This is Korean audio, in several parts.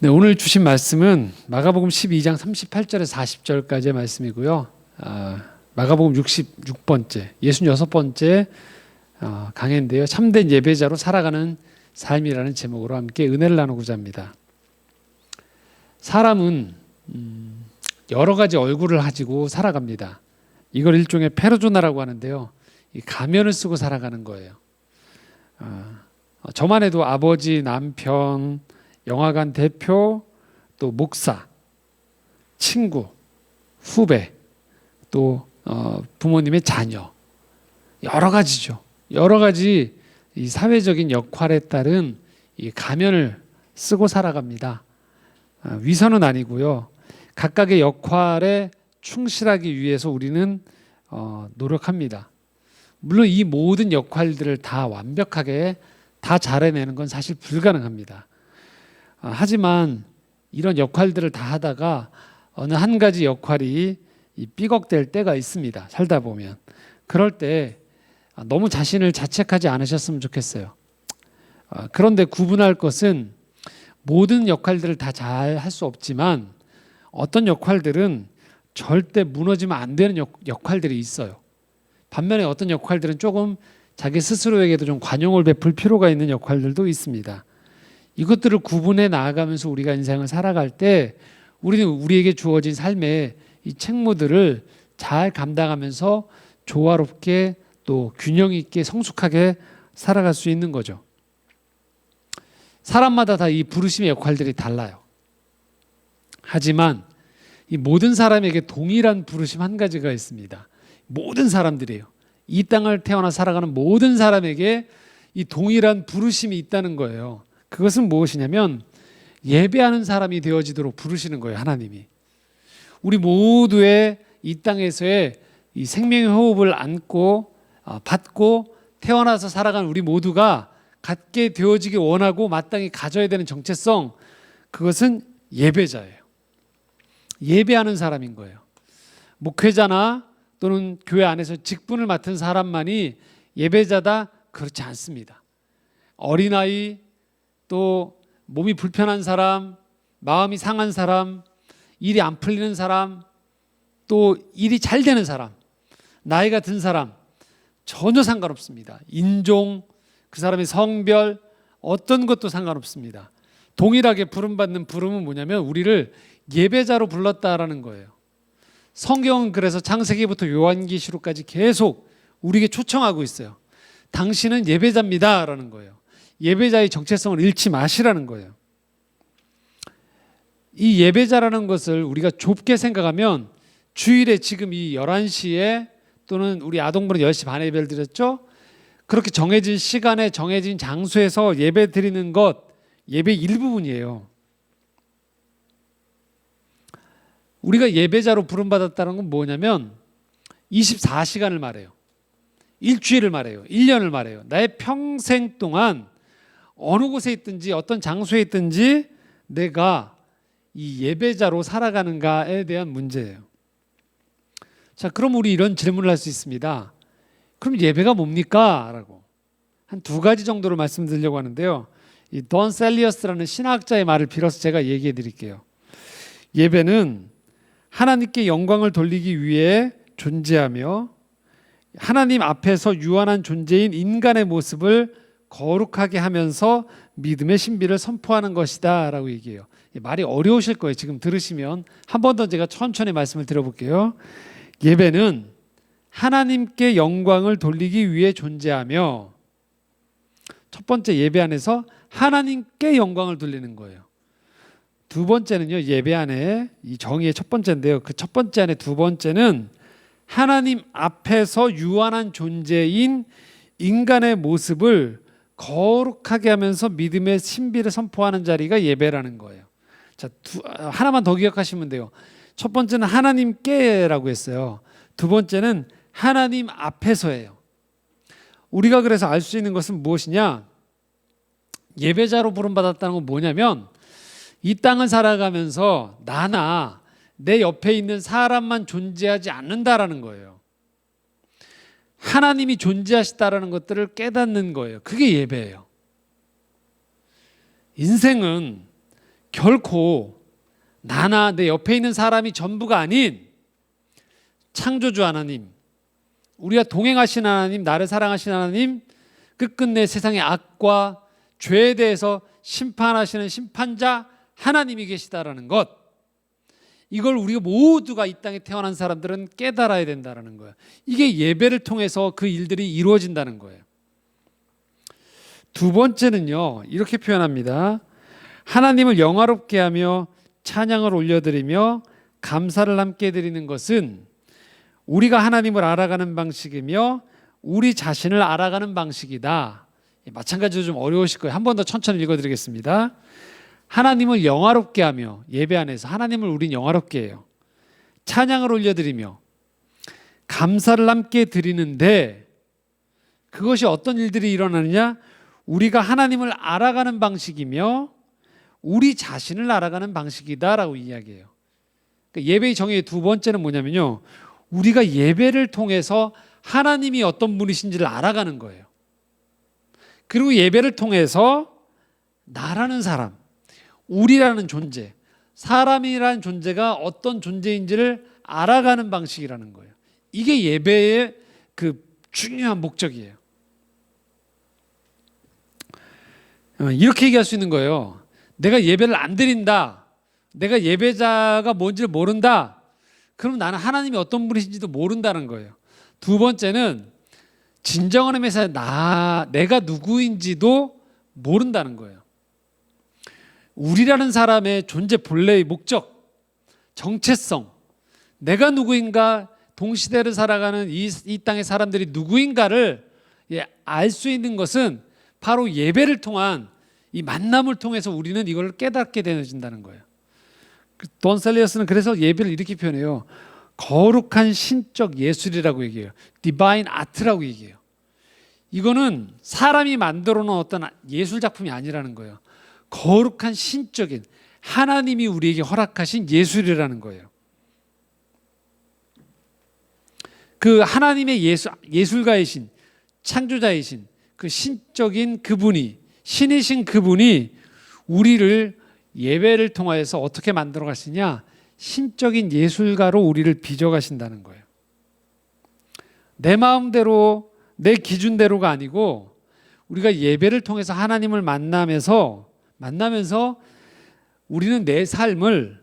네, 오늘 주신 말씀은 마가복음 12장 38절에서 40절까지의 말씀이고요. 아, 마가복음 66번째, 66번째 어, 강해인데요. 참된 예배자로 살아가는 삶이라는 제목으로 함께 은혜를 나누고자 합니다. 사람은 음, 여러 가지 얼굴을 가지고 살아갑니다. 이걸 일종의 페르조나라고 하는데요. 이 가면을 쓰고 살아가는 거예요. 아, 저만 해도 아버지, 남편, 영화관 대표, 또 목사, 친구, 후배, 또 어, 부모님의 자녀 여러 가지죠. 여러 가지 이 사회적인 역할에 따른 이 가면을 쓰고 살아갑니다. 아, 위선은 아니고요. 각각의 역할에 충실하기 위해서 우리는 어, 노력합니다. 물론 이 모든 역할들을 다 완벽하게 다 잘해내는 건 사실 불가능합니다. 아, 하지만 이런 역할들을 다 하다가 어느 한 가지 역할이 이 삐걱될 때가 있습니다. 살다 보면 그럴 때 아, 너무 자신을 자책하지 않으셨으면 좋겠어요. 아, 그런데 구분할 것은 모든 역할들을 다 잘 할 수 없지만 어떤 역할들은 절대 무너지면 안 되는 역, 역할들이 있어요. 반면에 어떤 역할들은 조금 자기 스스로에게도 좀 관용을 베풀 필요가 있는 역할들도 있습니다. 이것들을 구분해 나아가면서 우리가 인생을 살아갈 때 우리는 우리에게 주어진 삶의 이 책무들을 잘 감당하면서 조화롭게 또 균형 있게 성숙하게 살아갈 수 있는 거죠. 사람마다 다 이 부르심의 역할들이 달라요. 하지만 이 모든 사람에게 동일한 부르심 한 가지가 있습니다. 모든 사람들이에요. 이 땅을 태어나 살아가는 모든 사람에게 이 동일한 부르심이 있다는 거예요. 그것은 무엇이냐면 예배하는 사람이 되어지도록 부르시는 거예요, 하나님이. 우리 모두의 이 땅에서의 이 생명의 호흡을 안고 아, 받고 태어나서 살아가는 우리 모두가 갖게 되어지기 원하고 마땅히 가져야 되는 정체성 그것은 예배자예요. 예배하는 사람인 거예요. 목회자나 또는 교회 안에서 직분을 맡은 사람만이 예배자다 그렇지 않습니다. 어린아이 또 몸이 불편한 사람, 마음이 상한 사람, 일이 안 풀리는 사람, 또 일이 잘 되는 사람, 나이가 든 사람 전혀 상관없습니다. 인종, 그 사람의 성별 어떤 것도 상관없습니다. 동일하게 부름받는 부름은 뭐냐면 우리를 예배자로 불렀다라는 거예요. 성경은 그래서 창세기부터 요한계시록까지 계속 우리에게 초청하고 있어요. 당신은 예배자입니다라는 거예요. 예배자의 정체성을 잃지 마시라는 거예요. 이 예배자라는 것을 우리가 좁게 생각하면 주일에 지금 이 11시에 또는 우리 아동부는 10시 반에 예배를 드렸죠? 그렇게 정해진 시간에 정해진 장소에서 예배 드리는 것 예배 일부분이에요. 우리가 예배자로 부름받았다는 건 뭐냐면 24시간을 말해요. 일주일을 말해요. 1년을 말해요. 나의 평생 동안 어느 곳에 있든지 어떤 장소에 있든지 내가 이 예배자로 살아가는가에 대한 문제예요. 자, 그럼 우리 이런 질문을 할 수 있습니다. 그럼 예배가 뭡니까? 라고 한 두 가지 정도로 말씀드리려고 하는데요. 이돈 셀리어스라는 신학자의 말을 빌어서 제가 얘기해 드릴게요. 예배는 하나님께 영광을 돌리기 위해 존재하며 하나님 앞에서 유한한 존재인 인간의 모습을 거룩하게 하면서 믿음의 신비를 선포하는 것이다 라고 얘기해요. 말이 어려우실 거예요. 지금 들으시면 한 번 더 제가 천천히 말씀을 드려볼게요. 예배는 하나님께 영광을 돌리기 위해 존재하며 첫 번째 예배 안에서 하나님께 영광을 돌리는 거예요. 두 번째는요 예배 안에 이 정의의 첫 번째인데요. 그 첫 번째 안에 두 번째는 하나님 앞에서 유한한 존재인 인간의 모습을 거룩하게 하면서 믿음의 신비를 선포하는 자리가 예배라는 거예요. 자, 두, 하나만 더 기억하시면 돼요. 첫 번째는 하나님께라고 했어요. 두 번째는 하나님 앞에서예요. 우리가 그래서 알 수 있는 것은 무엇이냐? 예배자로 부름받았다는 건 뭐냐면 이 땅을 살아가면서 나나 내 옆에 있는 사람만 존재하지 않는다라는 거예요. 하나님이 존재하시다라는 것들을 깨닫는 거예요. 그게 예배예요. 인생은 결코 나나 내 옆에 있는 사람이 전부가 아닌 창조주 하나님, 우리가 동행하신 하나님, 나를 사랑하신 하나님, 끝끝내 세상의 악과 죄에 대해서 심판하시는 심판자 하나님이 계시다라는 것. 이걸 우리가 모두가 이 땅에 태어난 사람들은 깨달아야 된다라는 거예요. 이게 예배를 통해서 그 일들이 이루어진다는 거예요. 두 번째는요. 이렇게 표현합니다. 하나님을 영화롭게 하며 찬양을 올려드리며 감사를 함께 드리는 것은 우리가 하나님을 알아가는 방식이며 우리 자신을 알아가는 방식이다. 마찬가지로 좀 어려우실 거예요. 한 번 더 천천히 읽어드리겠습니다. 하나님을 영화롭게 하며 예배 안에서 하나님을 우린 영화롭게 해요. 찬양을 올려드리며 감사를 함께 드리는데 그것이 어떤 일들이 일어나느냐? 우리가 하나님을 알아가는 방식이며 우리 자신을 알아가는 방식이다라고 이야기해요. 그러니까 예배의 정의의 두 번째는 뭐냐면요. 우리가 예배를 통해서 하나님이 어떤 분이신지를 알아가는 거예요. 그리고 예배를 통해서 나라는 사람, 우리라는 존재, 사람이라는 존재가 어떤 존재인지를 알아가는 방식이라는 거예요. 이게 예배의 그 중요한 목적이에요. 어, 이렇게 얘기할 수 있는 거예요. 내가 예배를 안 드린다. 내가 예배자가 뭔지를 모른다. 그럼 나는 하나님이 어떤 분이신지도 모른다는 거예요. 두 번째는 진정한 의미에서 나 내가 누구인지도 모른다는 거예요. 우리라는 사람의 존재 본래의 목적, 정체성, 내가 누구인가, 동시대를 살아가는 이, 이 땅의 사람들이 누구인가를 예, 알 수 있는 것은 바로 예배를 통한 이 만남을 통해서 우리는 이걸 깨닫게 되어진다는 거예요. 그돈 셀리어스는 그래서 예배를 이렇게 표현해요. 거룩한 신적 예술이라고 얘기해요. 디바인 아트라고 얘기해요. 이거는 사람이 만들어 놓은 어떤 예술 작품이 아니라는 거예요. 거룩한 신적인 하나님이 우리에게 허락하신 예술이라는 거예요. 그 하나님의 예술, 예술가이신 창조자이신 그 신적인 그분이 신이신 그분이 우리를 예배를 통하여서 어떻게 만들어 가시냐? 신적인 예술가로 우리를 빚어 가신다는 거예요. 내 마음대로 내 기준대로가 아니고 우리가 예배를 통해서 하나님을 만나면서 만나면서 우리는 내 삶을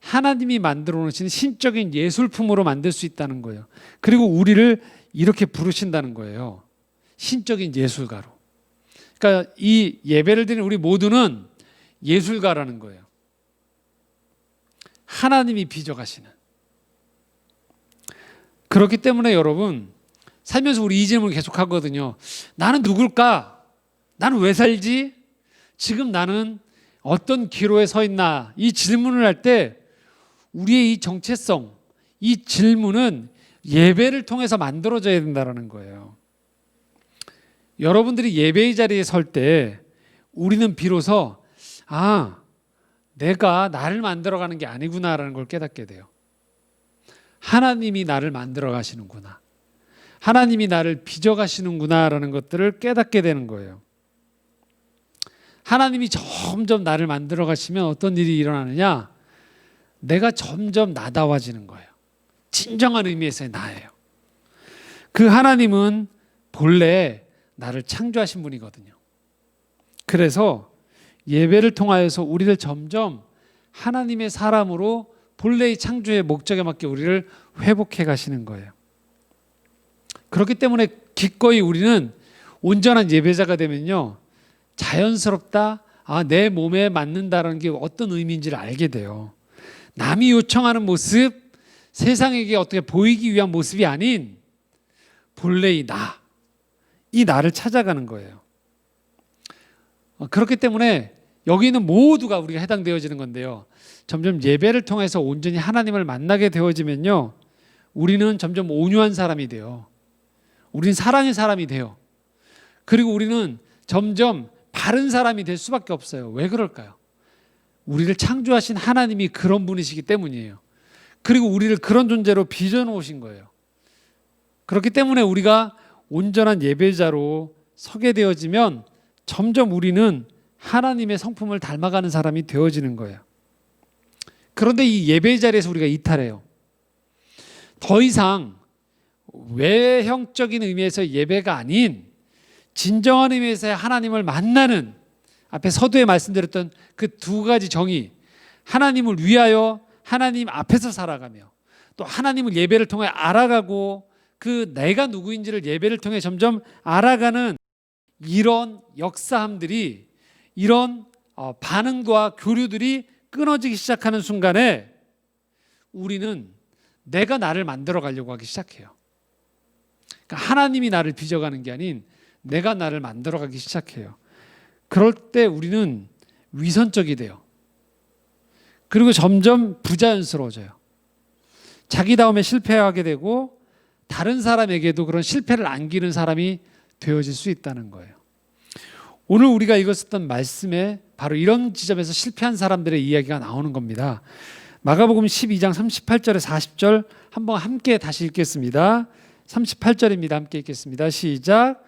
하나님이 만들어 놓으신 신적인 예술품으로 만들 수 있다는 거예요. 그리고 우리를 이렇게 부르신다는 거예요. 신적인 예술가로. 그러니까 이 예배를 드리는 우리 모두는 예술가라는 거예요. 하나님이 빚어가시는. 그렇기 때문에 여러분 살면서 우리 이 질문을 계속 하거든요. 나는 누굴까? 나는 왜 살지? 지금 나는 어떤 기로에 서 있나? 이 질문을 할 때 우리의 이 정체성, 이 질문은 예배를 통해서 만들어져야 된다는 거예요. 여러분들이 예배의 자리에 설 때 우리는 비로소 아, 내가 나를 만들어 가는 게 아니구나라는 걸 깨닫게 돼요. 하나님이 나를 만들어 가시는구나. 하나님이 나를 빚어 가시는구나라는 것들을 깨닫게 되는 거예요. 하나님이 점점 나를 만들어 가시면 어떤 일이 일어나느냐? 내가 점점 나다워지는 거예요. 진정한 의미에서의 나예요. 그 하나님은 본래 나를 창조하신 분이거든요. 그래서 예배를 통하여서 우리를 점점 하나님의 사람으로 본래의 창조의 목적에 맞게 우리를 회복해 가시는 거예요. 그렇기 때문에 기꺼이 우리는 온전한 예배자가 되면요. 자연스럽다. 아, 내 몸에 맞는다는 게 어떤 의미인지를 알게 돼요. 남이 요청하는 모습, 세상에게 어떻게 보이기 위한 모습이 아닌 본래의 나, 이 나를 찾아가는 거예요. 어, 그렇기 때문에 여기 있는 모두가 우리가 해당되어지는 건데요. 점점 예배를 통해서 온전히 하나님을 만나게 되어지면요. 우리는 점점 온유한 사람이 돼요. 우리는 사랑의 사람이 돼요. 그리고 우리는 점점 바른 사람이 될 수밖에 없어요. 왜 그럴까요? 우리를 창조하신 하나님이 그런 분이시기 때문이에요. 그리고 우리를 그런 존재로 빚어놓으신 거예요. 그렇기 때문에 우리가 온전한 예배자로 서게 되어지면 점점 우리는 하나님의 성품을 닮아가는 사람이 되어지는 거예요. 그런데 이 예배 자리에서 우리가 이탈해요. 더 이상 외형적인 의미에서 예배가 아닌 진정한 의미에서 하나님을 만나는 앞에 서두에 말씀드렸던 그 두 가지 정의 하나님을 위하여 하나님 앞에서 살아가며 또 하나님을 예배를 통해 알아가고 그 내가 누구인지를 예배를 통해 점점 알아가는 이런 역사함들이 이런 어, 반응과 교류들이 끊어지기 시작하는 순간에 우리는 내가 나를 만들어 가려고 하기 시작해요. 그러니까 하나님이 나를 빚어가는 게 아닌 내가 나를 만들어 가기 시작해요. 그럴 때 우리는 위선적이 돼요. 그리고 점점 부자연스러워져요. 자기 다음에 실패하게 되고 다른 사람에게도 그런 실패를 안기는 사람이 되어질 수 있다는 거예요. 오늘 우리가 읽었었던 말씀에 바로 이런 지점에서 실패한 사람들의 이야기가 나오는 겁니다. 마가복음 12장 38절에 40절 한번 함께 다시 읽겠습니다. 38절입니다. 함께 읽겠습니다. 시작.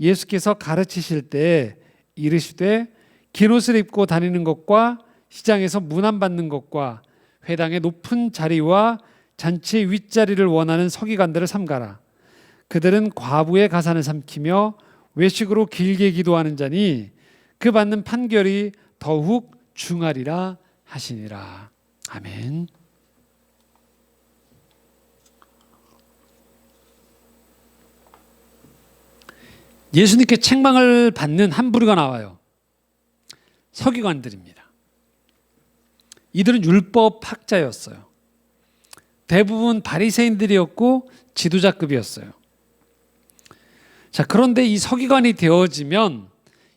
예수께서 가르치실 때 이르시되 긴 옷을 입고 다니는 것과 시장에서 문안 받는 것과 회당의 높은 자리와 잔치의 윗자리를 원하는 서기관들을 삼가라. 그들은 과부의 가산을 삼키며 외식으로 길게 기도하는 자니 그 받는 판결이 더욱 중하리라 하시니라. 아멘. 예수님께 책망을 받는 한 부류가 나와요. 서기관들입니다. 이들은 율법 학자였어요. 대부분 바리새인들이었고 지도자급이었어요. 자, 그런데 이 서기관이 되어지면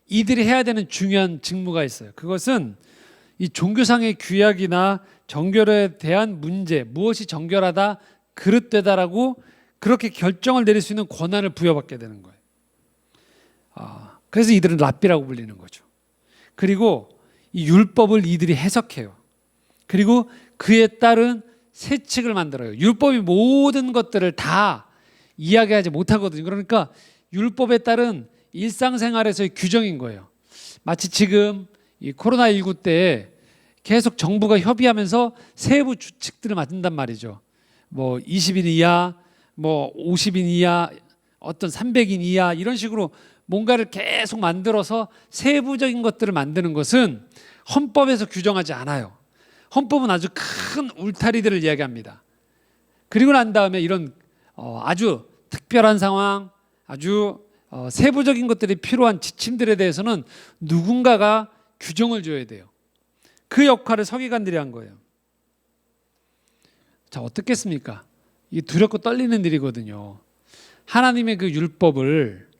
이들이 해야 되는 중요한 직무가 있어요. 그것은 이 종교상의 규약이나 정결에 대한 문제, 무엇이 정결하다, 그릇되다라고 그렇게 결정을 내릴 수 있는 권한을 부여받게 되는 거예요. 아, 그래서 이들은 랍비라고 불리는 거죠. 그리고 이 율법을 이들이 해석해요. 그리고 그에 따른 세칙을 만들어요. 율법이 모든 것들을 다 이야기하지 못하거든요. 그러니까 율법에 따른 일상생활에서의 규정인 거예요. 마치 지금 이 코로나19 때 계속 정부가 협의하면서 세부 규칙들을 만든단 말이죠. 뭐 20인 이하, 뭐 50인 이하, 어떤 300인 이하 이런 식으로 뭔가를 계속 만들어서 세부적인 것들을 만드는 것은 헌법에서 규정하지 않아요. 헌법은 아주 큰 울타리들을 이야기합니다. 그리고 난 다음에 이런 어, 아주 특별한 상황, 아주 어, 세부적인 것들이 필요한 지침들에 대해서는 누군가가 규정을 줘야 돼요. 그 역할을 서기관들이 한 거예요. 자, 어떻겠습니까? 이 두렵고 떨리는 일이거든요. 하나님의 그 율법을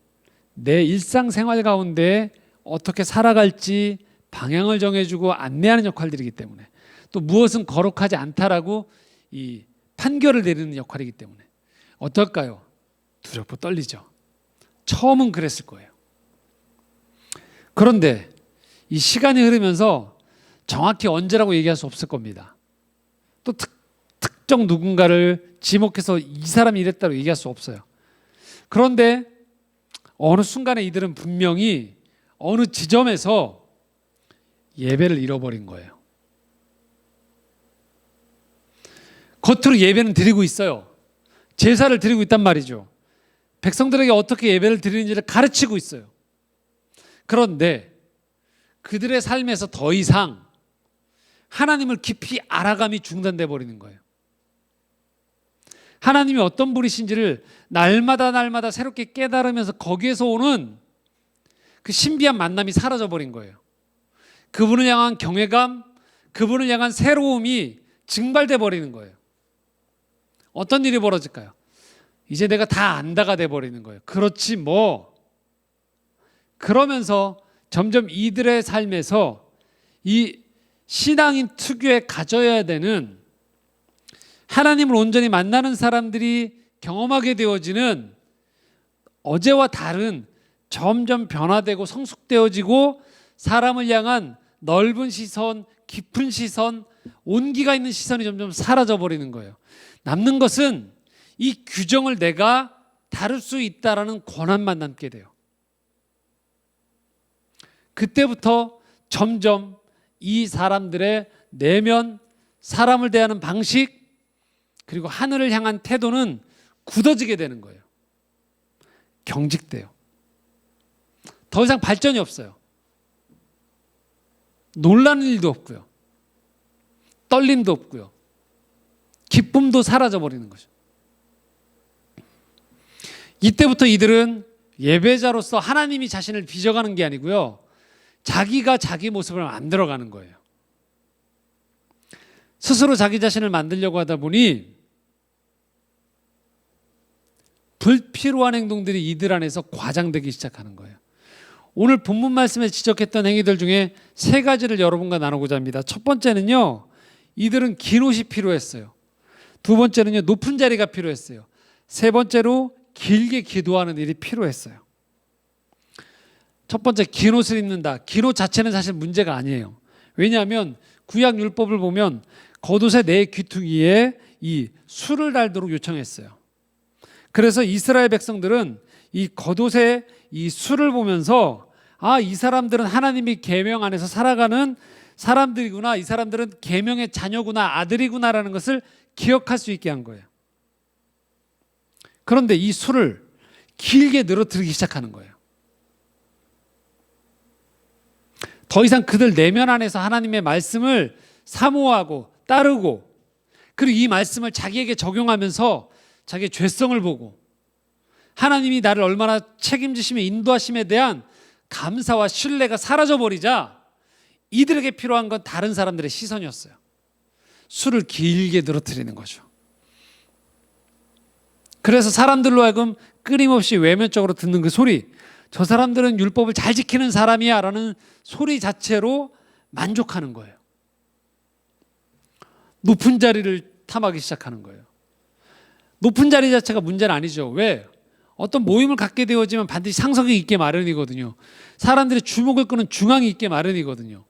내 일상생활 가운데 어떻게 살아갈지 방향을 정해주고 안내하는 역할들이기 때문에 또 무엇은 거룩하지 않다라고 이 판결을 내리는 역할이기 때문에 어떨까요? 두렵고 떨리죠. 처음은 그랬을 거예요. 그런데 이 시간이 흐르면서 정확히 언제라고 얘기할 수 없을 겁니다. 또 특, 특정 누군가를 지목해서 이 사람이 이랬다고 얘기할 수 없어요. 그런데 어느 순간에 이들은 분명히 어느 지점에서 예배를 잃어버린 거예요. 겉으로 예배는 드리고 있어요. 제사를 드리고 있단 말이죠. 백성들에게 어떻게 예배를 드리는지를 가르치고 있어요. 그런데 그들의 삶에서 더 이상 하나님을 깊이 알아감이 중단돼 버리는 거예요. 하나님이 어떤 분이신지를 날마다 날마다 새롭게 깨달으면서 거기에서 오는 그 신비한 만남이 사라져 버린 거예요. 그분을 향한 경외감, 그분을 향한 새로움이 증발돼 버리는 거예요. 어떤 일이 벌어질까요? 이제 내가 다 안다가 돼 버리는 거예요. 그렇지 뭐. 그러면서 점점 이들의 삶에서 이 신앙인 특유의 가져야 되는 하나님을 온전히 만나는 사람들이 경험하게 되어지는 어제와 다른 점점 변화되고 성숙되어지고 사람을 향한 넓은 시선, 깊은 시선, 온기가 있는 시선이 점점 사라져 버리는 거예요. 남는 것은 이 규정을 내가 다룰 수 있다라는 권한만 남게 돼요. 그때부터 점점 이 사람들의 내면 사람을 대하는 방식 그리고 하늘을 향한 태도는 굳어지게 되는 거예요. 경직돼요. 더 이상 발전이 없어요. 놀라는 일도 없고요. 떨림도 없고요. 기쁨도 사라져 버리는 거죠. 이때부터 이들은 예배자로서 하나님이 자신을 빚어가는 게 아니고요. 자기가 자기 모습을 만들어가는 거예요. 스스로 자기 자신을 만들려고 하다 보니 불필요한 행동들이 이들 안에서 과장되기 시작하는 거예요. 오늘 본문 말씀에 지적했던 행위들 중에 세 가지를 여러분과 나누고자 합니다. 첫 번째는요, 이들은 긴 옷이 필요했어요. 두 번째는요, 높은 자리가 필요했어요. 세 번째로 길게 기도하는 일이 필요했어요. 첫 번째, 긴 옷을 입는다. 긴 옷 자체는 사실 문제가 아니에요. 왜냐하면 구약 율법을 보면 겉옷의 네 귀퉁이에 이 술을 달도록 요청했어요. 그래서 이스라엘 백성들은 이 겉옷의 이 술을 보면서 아, 이 사람들은 하나님이 계명 안에서 살아가는 사람들이구나. 이 사람들은 계명의 자녀구나, 아들이구나라는 것을 기억할 수 있게 한 거예요. 그런데 이 술을 길게 늘어뜨리기 시작하는 거예요. 더 이상 그들 내면 안에서 하나님의 말씀을 사모하고 따르고 그리고 이 말씀을 자기에게 적용하면서 자기의 죄성을 보고 하나님이 나를 얼마나 책임지심에 인도하심에 대한 감사와 신뢰가 사라져 버리자 이들에게 필요한 건 다른 사람들의 시선이었어요. 술을 길게 늘어뜨리는 거죠. 그래서 사람들로 하여금 끊임없이 외면적으로 듣는 그 소리, 저 사람들은 율법을 잘 지키는 사람이야 라는 소리 자체로 만족하는 거예요. 높은 자리를 탐하기 시작하는 거예요. 높은 자리 자체가 문제는 아니죠. 왜? 어떤 모임을 갖게 되어지면 반드시 상석이 있게 마련이거든요. 사람들의 주목을 끄는 중앙이 있게 마련이거든요.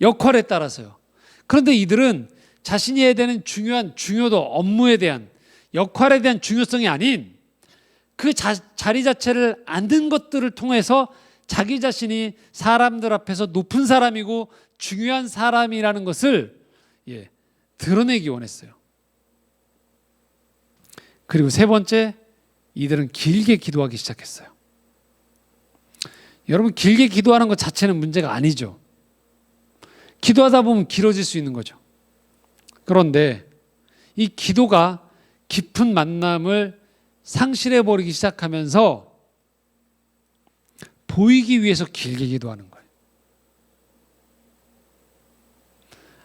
역할에 따라서요. 그런데 이들은 자신이 해야 되는 중요한 중요도 업무에 대한 역할에 대한 중요성이 아닌 그 자, 자리 자체를 앉은 것들을 통해서 자기 자신이 사람들 앞에서 높은 사람이고 중요한 사람이라는 것을 예, 드러내기 원했어요. 그리고 세 번째, 이들은 길게 기도하기 시작했어요. 여러분, 길게 기도하는 것 자체는 문제가 아니죠. 기도하다 보면 길어질 수 있는 거죠. 그런데 이 기도가 깊은 만남을 상실해 버리기 시작하면서 보이기 위해서 길게 기도하는 거예요.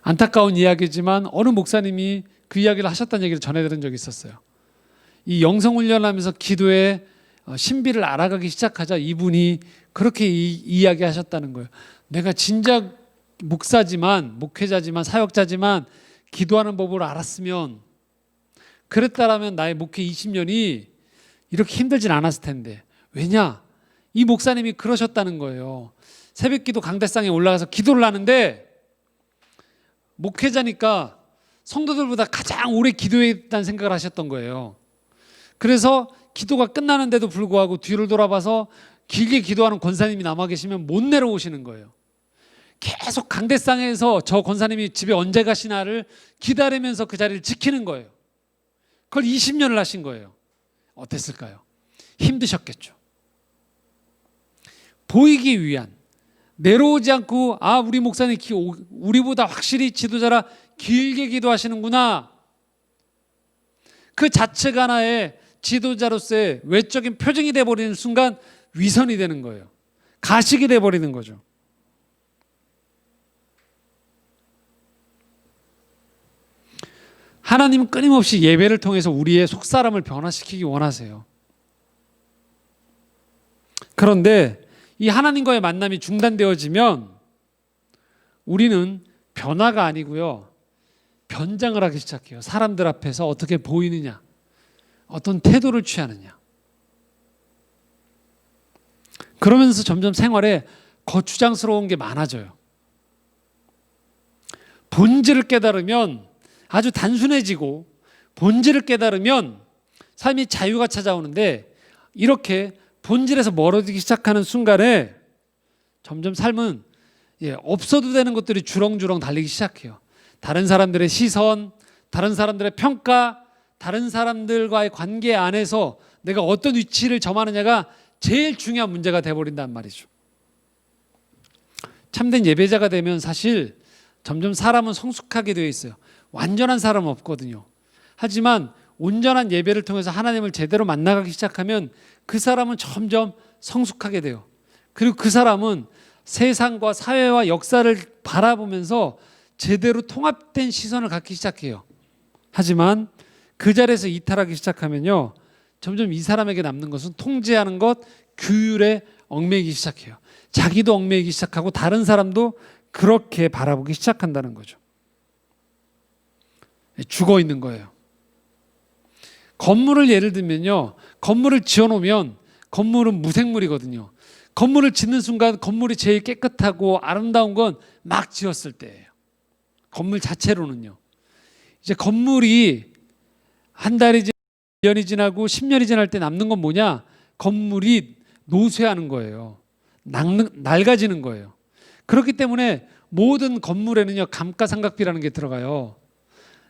안타까운 이야기지만 어느 목사님이 그 이야기를 하셨다는 얘기를 전해 들은 적이 있었어요. 이 영성 훈련하면서 기도의 어, 신비를 알아가기 시작하자 이분이 그렇게 이, 이야기 하셨다는 거예요. 내가 진작 목사지만 목회자지만 사역자지만 기도하는 법을 알았으면 그랬다라면 나의 목회 20년이 이렇게 힘들진 않았을 텐데 왜냐 이 목사님이 그러셨다는 거예요. 새벽기도 강대상에 올라가서 기도를 하는데 목회자니까 성도들보다 가장 오래 기도했다는 생각을 하셨던 거예요. 그래서 기도가 끝나는데도 불구하고 뒤를 돌아봐서 길게 기도하는 권사님이 남아 계시면 못 내려오시는 거예요. 계속 강대상에서 저 권사님이 집에 언제 가시나를 기다리면서 그 자리를 지키는 거예요. 그걸 20년을 하신 거예요. 어땠을까요? 힘드셨겠죠. 보이기 위한 내려오지 않고 아 우리 목사님 기, 우리보다 확실히 지도자라 길게 기도하시는구나. 그 자체가 하나의 지도자로서의 외적인 표정이 돼 버리는 순간 위선이 되는 거예요. 가식이 돼 버리는 거죠. 하나님은 끊임없이 예배를 통해서 우리의 속사람을 변화시키기 원하세요. 그런데 이 하나님과의 만남이 중단되어지면 우리는 변화가 아니고요. 변장을 하기 시작해요. 사람들 앞에서 어떻게 보이느냐, 어떤 태도를 취하느냐. 그러면서 점점 생활에 거추장스러운 게 많아져요. 본질을 깨달으면 아주 단순해지고 본질을 깨달으면 삶이 자유가 찾아오는데 이렇게 본질에서 멀어지기 시작하는 순간에 점점 삶은 예, 없어도 되는 것들이 주렁주렁 달리기 시작해요. 다른 사람들의 시선, 다른 사람들의 평가, 다른 사람들과의 관계 안에서 내가 어떤 위치를 점하느냐가 제일 중요한 문제가 돼버린단 말이죠. 참된 예배자가 되면 사실 점점 사람은 성숙하게 되어 있어요. 완전한 사람은 없거든요. 하지만 온전한 예배를 통해서 하나님을 제대로 만나가기 시작하면 그 사람은 점점 성숙하게 돼요. 그리고 그 사람은 세상과 사회와 역사를 바라보면서 제대로 통합된 시선을 갖기 시작해요. 하지만 그 자리에서 이탈하기 시작하면요. 점점 이 사람에게 남는 것은 통제하는 것, 규율에 얽매이기 시작해요. 자기도 얽매이기 시작하고 다른 사람도 그렇게 바라보기 시작한다는 거죠. 죽어 있는 거예요. 건물을 예를 들면요. 건물을 지어 놓으면 건물은 무생물이거든요. 건물을 짓는 순간 건물이 제일 깨끗하고 아름다운 건 막 지었을 때예요. 건물 자체로는요. 이제 건물이 한 달이 지나고 1년이 지나고 10년이 지날 때 남는 건 뭐냐? 건물이 노쇠하는 거예요. 낡는, 낡아지는 거예요. 그렇기 때문에 모든 건물에는요 감가상각비라는 게 들어가요.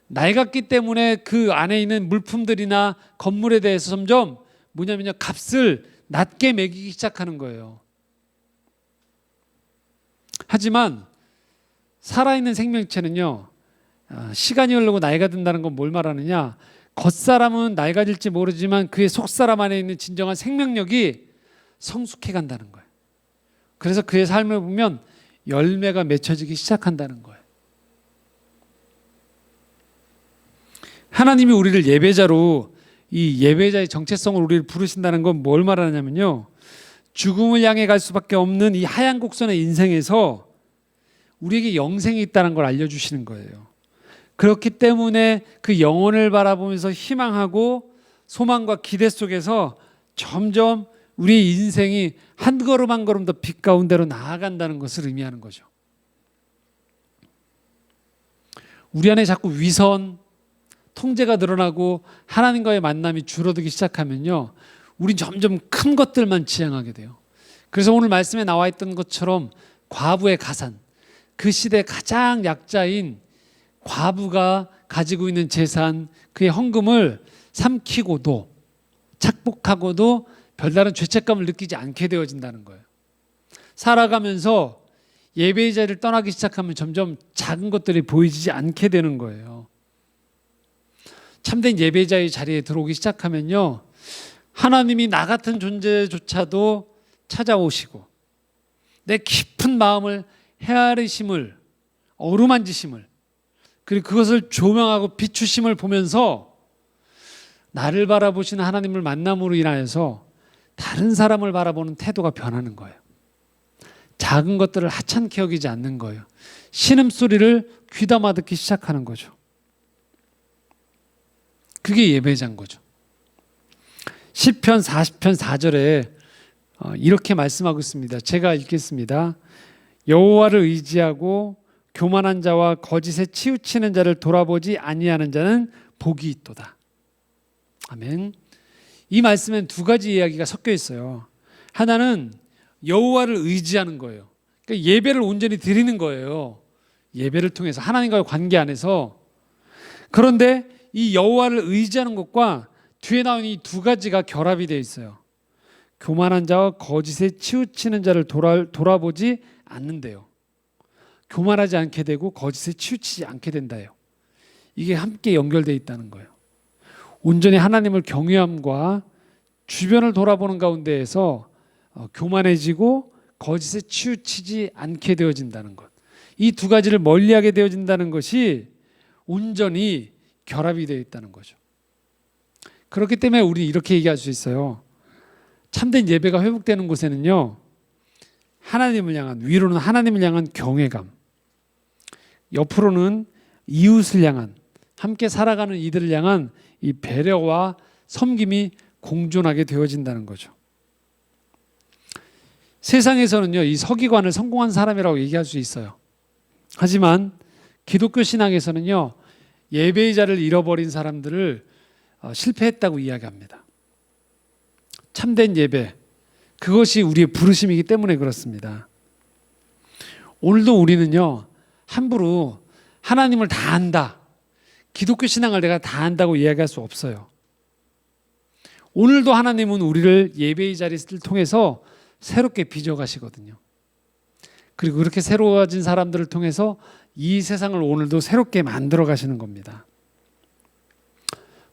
낡았기 때문에 그 안에 있는 물품들이나 건물에 대해서 점점 뭐냐면요 값을 낮게 매기기 시작하는 거예요. 하지만 살아있는 생명체는요 아, 시간이 흐르고 나이가 든다는 건 뭘 말하느냐 겉사람은 낡아질지 모르지만 그의 속사람 안에 있는 진정한 생명력이 성숙해 간다는 거예요. 그래서 그의 삶을 보면 열매가 맺혀지기 시작한다는 거예요. 하나님이 우리를 예배자로 이 예배자의 정체성을 우리를 부르신다는 건 뭘 말하냐면요. 죽음을 향해 갈 수밖에 없는 이 하얀 곡선의 인생에서 우리에게 영생이 있다는 걸 알려주시는 거예요. 그렇기 때문에 그 영혼을 바라보면서 희망하고 소망과 기대 속에서 점점 우리 인생이 한 걸음 한 걸음 더 빛 가운데로 나아간다는 것을 의미하는 거죠. 우리 안에 자꾸 위선, 통제가 늘어나고 하나님과의 만남이 줄어들기 시작하면요. 우린 점점 큰 것들만 지향하게 돼요. 그래서 오늘 말씀에 나와 있던 것처럼 과부의 가산, 그 시대 가장 약자인 과부가 가지고 있는 재산, 그의 헌금을 삼키고도 착복하고도 별다른 죄책감을 느끼지 않게 되어진다는 거예요. 살아가면서 예배의 자리를 떠나기 시작하면 점점 작은 것들이 보이지 않게 되는 거예요. 참된 예배자의 자리에 들어오기 시작하면요. 하나님이 나 같은 존재조차도 찾아오시고 내 깊은 마음을 헤아리심을 어루만지심을 그리고 그것을 조명하고 비추심을 보면서 나를 바라보시는 하나님을 만남으로 인하여서 다른 사람을 바라보는 태도가 변하는 거예요. 작은 것들을 하찮게 여기지 않는 거예요. 신음소리를 귀담아 듣기 시작하는 거죠. 그게 예배자인 거죠. 10편 40편 4절에 어, 이렇게 말씀하고 있습니다. 제가 읽겠습니다. 여호와를 의지하고 교만한 자와 거짓에 치우치는 자를 돌아보지 아니하는 자는 복이 있도다. 아멘. 이 말씀엔 두 가지 이야기가 섞여 있어요. 하나는 여호와를 의지하는 거예요. 그러니까 예배를 온전히 드리는 거예요. 예배를 통해서 하나님과의 관계 안에서 그런데 이 여호와를 의지하는 것과 뒤에 나온 이 두 가지가 결합이 되어 있어요. 교만한 자와 거짓에 치우치는 자를 돌아, 돌아보지 않는데요. 교만하지 않게 되고 거짓에 치우치지 않게 된다요. 이게 함께 연결되어 있다는 거예요. 온전히 하나님을 경외함과 주변을 돌아보는 가운데에서 어, 교만해지고 거짓에 치우치지 않게 되어진다는 것. 이 두 가지를 멀리하게 되어진다는 것이 온전히 결합이 되어 있다는 거죠. 그렇기 때문에 우리 이렇게 얘기할 수 있어요. 참된 예배가 회복되는 곳에는요. 하나님을 향한 위로는 하나님을 향한 경외감. 옆으로는 이웃을 향한 함께 살아가는 이들을 향한 이 배려와 섬김이 공존하게 되어진다는 거죠. 세상에서는요, 이 서기관을 성공한 사람이라고 얘기할 수 있어요. 하지만 기독교 신앙에서는요, 예배의 자를 잃어버린 사람들을 어, 실패했다고 이야기합니다. 참된 예배, 그것이 우리의 부르심이기 때문에 그렇습니다. 오늘도 우리는요 함부로 하나님을 다 안다. 기독교 신앙을 내가 다 안다고 이야기할 수 없어요. 오늘도 하나님은 우리를 예배의 자리를 통해서 새롭게 빚어가시거든요. 그리고 그렇게 새로워진 사람들을 통해서 이 세상을 오늘도 새롭게 만들어 가시는 겁니다.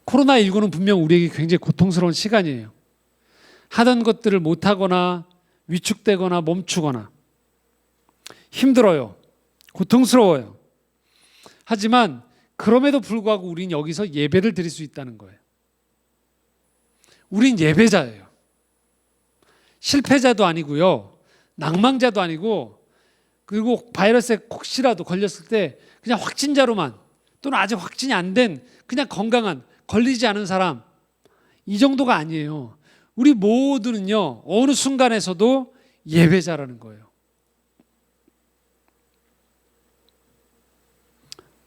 코로나19는 분명 우리에게 굉장히 고통스러운 시간이에요. 하던 것들을 못하거나 위축되거나 멈추거나 힘들어요. 고통스러워요. 하지만 그럼에도 불구하고 우린 여기서 예배를 드릴 수 있다는 거예요. 우린 예배자예요. 실패자도 아니고요. 낭망자도 아니고 그리고 바이러스에 혹시라도 걸렸을 때 그냥 확진자로만 또는 아직 확진이 안 된 그냥 건강한 걸리지 않은 사람 이 정도가 아니에요. 우리 모두는요 어느 순간에서도 예배자라는 거예요.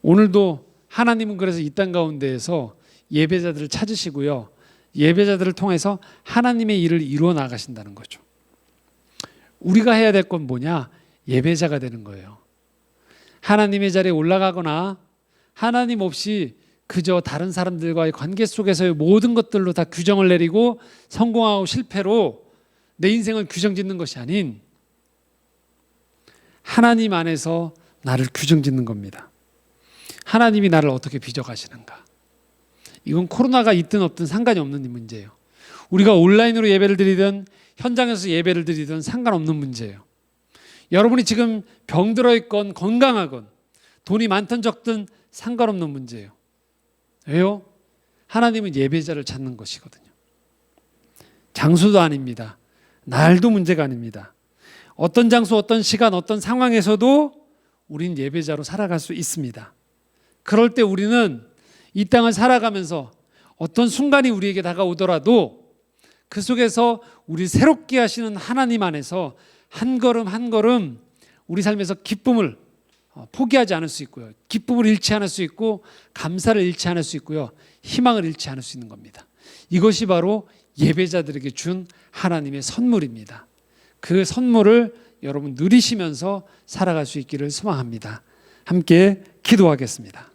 오늘도 하나님은 그래서 이 땅 가운데에서 예배자들을 찾으시고요. 예배자들을 통해서 하나님의 일을 이루어 나가신다는 거죠. 우리가 해야 될 건 뭐냐? 예배자가 되는 거예요. 하나님의 자리에 올라가거나 하나님 없이 그저 다른 사람들과의 관계 속에서의 모든 것들로 다 규정을 내리고 성공하고 실패로 내 인생을 규정 짓는 것이 아닌 하나님 안에서 나를 규정 짓는 겁니다. 하나님이 나를 어떻게 빚어가시는가. 이건 코로나가 있든 없든 상관이 없는 문제예요. 우리가 온라인으로 예배를 드리든 현장에서 예배를 드리든 상관없는 문제예요. 여러분이 지금 병들어 있건 건강하건 돈이 많든 적든 상관없는 문제예요. 왜요? 하나님은 예배자를 찾는 것이거든요. 장수도 아닙니다. 날도 문제가 아닙니다. 어떤 장소, 어떤 시간, 어떤 상황에서도 우린 예배자로 살아갈 수 있습니다. 그럴 때 우리는 이 땅을 살아가면서 어떤 순간이 우리에게 다가오더라도 그 속에서 우리 새롭게 하시는 하나님 안에서 한 걸음 한 걸음 우리 삶에서 기쁨을 어, 포기하지 않을 수 있고요. 기쁨을 잃지 않을 수 있고 감사를 잃지 않을 수 있고요. 희망을 잃지 않을 수 있는 겁니다. 이것이 바로 예배자들에게 준 하나님의 선물입니다. 그 선물을 여러분 누리시면서 살아갈 수 있기를 소망합니다. 함께 기도하겠습니다.